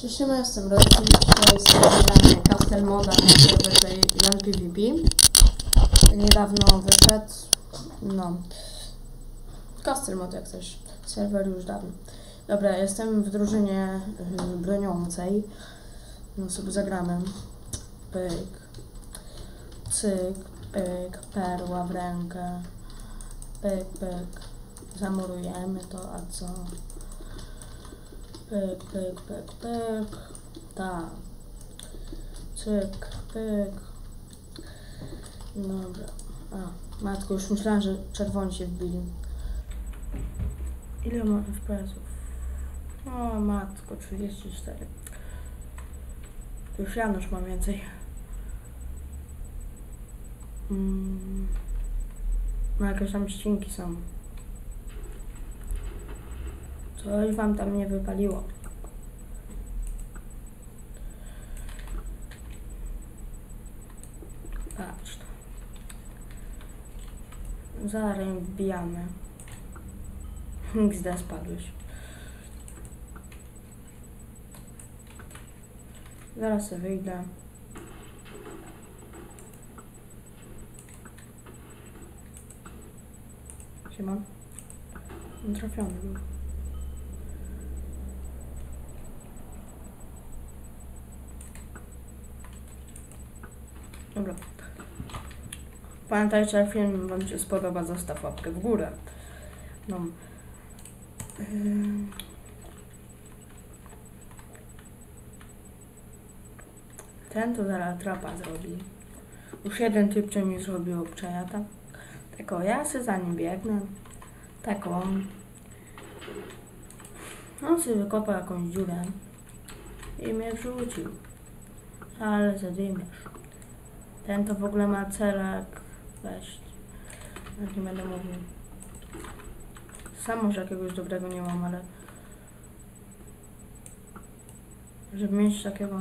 Cześć, ja jestem Rodzin. Dzisiaj jest Castle Moda serwerze Jan PvP. Niedawno wyszedł. No. Castle Mod jak coś. Serwer już dawno. Dobra, jestem w drużynie y, broniącej. No sobie zagramy. Pyk. Cyk, pyk, perła w rękę. Pyk, pyk. Zamurujemy to, a co? Pyk, pyk, pyk, pyk. Tak. Cyk, pyk. Dobra. A, matko, już myślałam, że czerwoni się wbili. Ile ma FPS-ów? O, matko, 34. To już Janusz ma więcej. Mm. No jakieś tam ścinki są. Coś wam tam nie wypaliło. Patrz to. Wbijamy. XD spadłeś. Zaraz sobie wyjdę. Siema. Trafiony był. Dobra. Pamiętajcie, jak film Wam się spodoba, zostaw łapkę w górę. No. Ten to zaraz trapa zrobi. Już jeden typ co mi zrobił przejata. Tak o, ja sobie za nim biegnę. Tak on. On sobie wykopał jakąś dziurę. I mnie wrzucił. Ale zadymiesz. Ten to w ogóle ma celak. Weź. Już nie będę mówił. Sam może jakiegoś dobrego nie mam, ale... Żeby mieć takiego...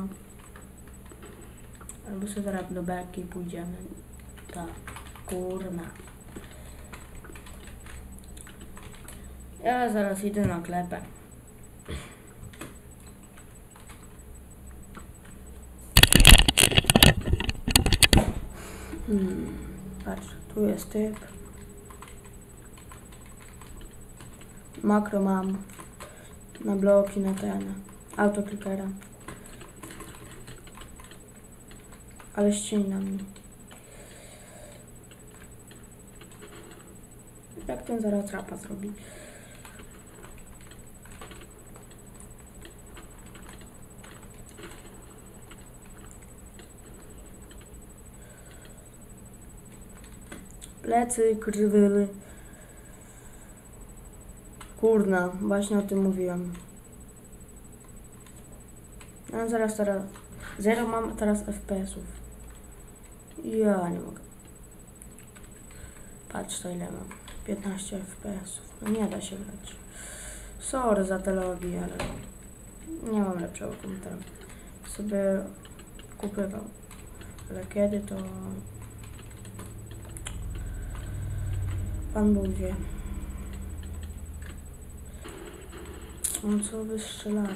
Albo sobie zaraz do beki pójdziemy. Tak. Kurna. Ja zaraz idę na klepę. Hmm, patrz, tu jest typ. Makro mam. Na bloki, na ten. Autoklikera. Ale ścieni na mnie. Jak ten zaraz trapa zrobi? Plecy krzywyły. Kurna, właśnie o tym mówiłem. Ja zaraz teraz... Zero mam teraz FPS-ów. Ja nie mogę. Patrz to ile mam. 15 FPS-ów. No nie da się grać. Sorry za te logi, ale nie mam lepszego komputera. Sobie kupywał. Ale kiedy to... Pan Bóg wie. On co wystrzelali?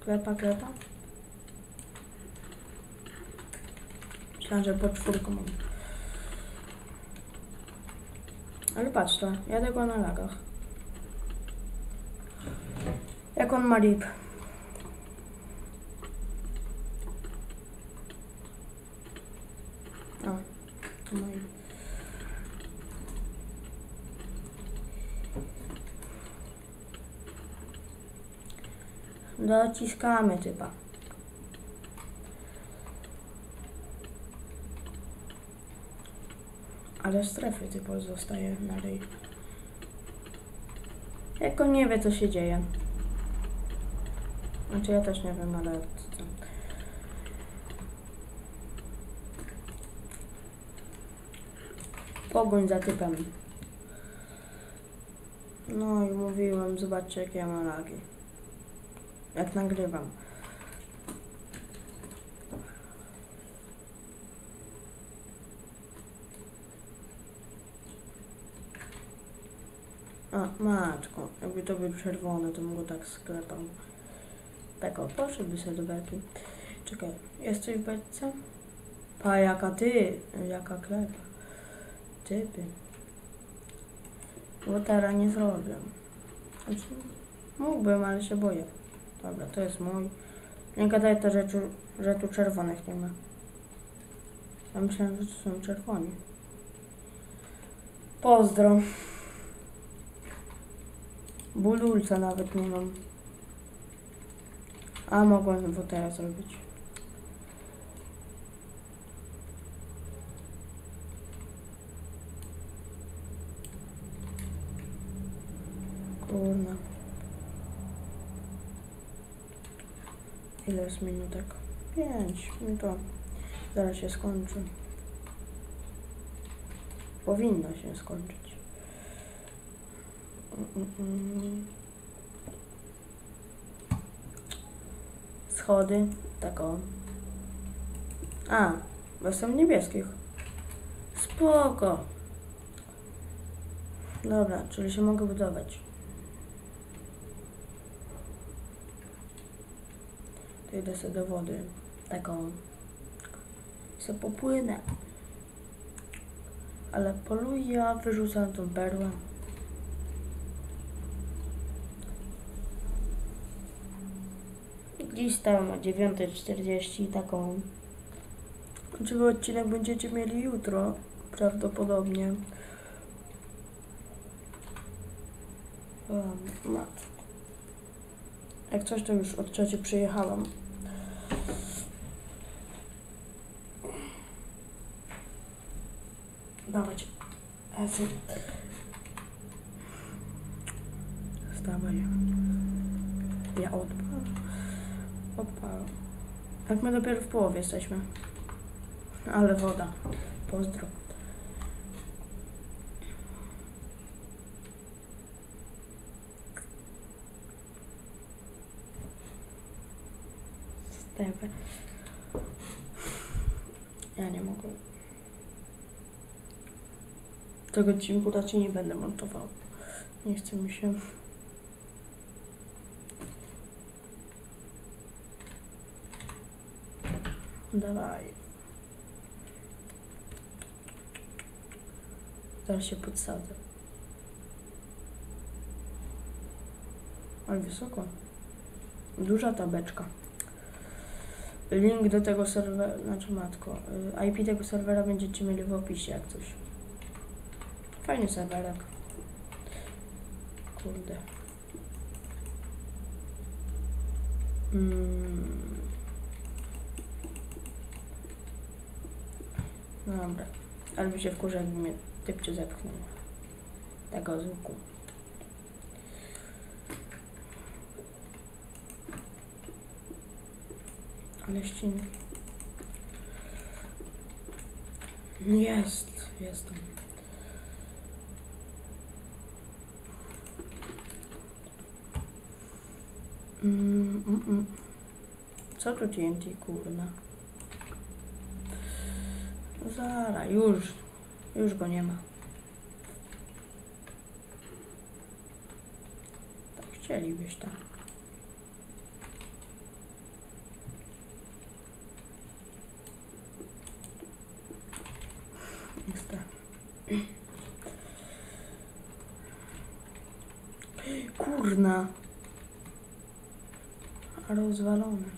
Klepa, klepa? Myślałem, że po czwórką mam. Ale patrz to, jadę go na lagach. Jak on ma rip. O, to moi. Dociskamy typa. Ale strefy typo zostaje ryj. Jak nie wie co się dzieje. Znaczy ja też nie wiem, ale... co. Pogoń za typem. No i mówiłem, zobaczcie jakie ja mam lagi. Jak nagrywam. A, matko, jakby to był czerwony, to bym go tak sklepał. Tak o, poszedłby sobie do belki. Czekaj, jest coś w beczce? Pa, jaka ty, jaka klepa. Typy. Bo teraz nie zrobię. Znaczy, mógłbym, ale się boję. Dobra, to jest mój. Nie gadaj to, że tu, że tu czerwonych nie ma. Ja myślałem, że to są czerwoni. Pozdro. Budulca nawet nie mam. A mogłem to teraz zrobić. Kurna. Ile jest minutek? Pięć. No to zaraz się skończy. Powinno się skończyć. Schody, tak o. A, bo są niebieskich. Spoko. Dobra, czyli się mogę budować. Idę sobie do wody. Taką. Se popłynę. Ale poluję, wyrzucam tą perłę. Dziś stałem o 9.40 taką. Czyli odcinek będziecie mieli jutro, prawdopodobnie. Matko. Jak coś, to już od cioci przyjechałam. Dawać. Ezy. Wstawaj. Ja odpal. Odpal. Jak my dopiero w połowie jesteśmy. Ale woda. Pozdro. Stewę. Ja nie mogę. Tego odcinku raczej nie będę montował. Nie chce mi się. Dawaj. Zaraz się podsadzę. Ale wysoko. Duża tabeczka. Link do tego serwera, znaczy matko, y, IP tego serwera będziecie mieli w opisie jak coś. Fajny serwerek. Kurde. Mm. Dobra. Ale by się wkurzę, jakby mnie typcie zepchnął. Tego z. Ale ściny. Jest, jestem. Mm, mm, mm. Co tu TNT, kurna? Zara, już. Już go nie ma. Tak chcielibyś tak. Kurna. Rozwalone.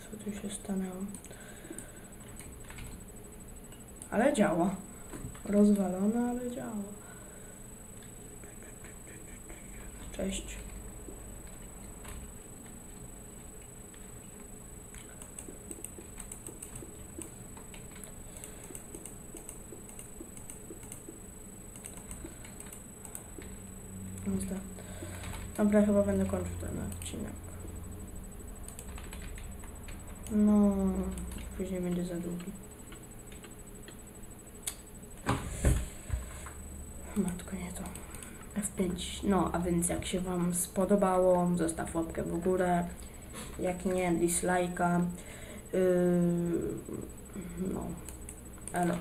Co tu się stanęło? Ale działa. Rozwalone, ale działa. Cześć. Jazda. Dobra, chyba będę kończył ten odcinek. No, później będzie za długi. Matko, nie to. F5. No, a więc jak się Wam spodobało, zostaw łapkę w górę. Jak nie, dislike'a. Yy, no, elo.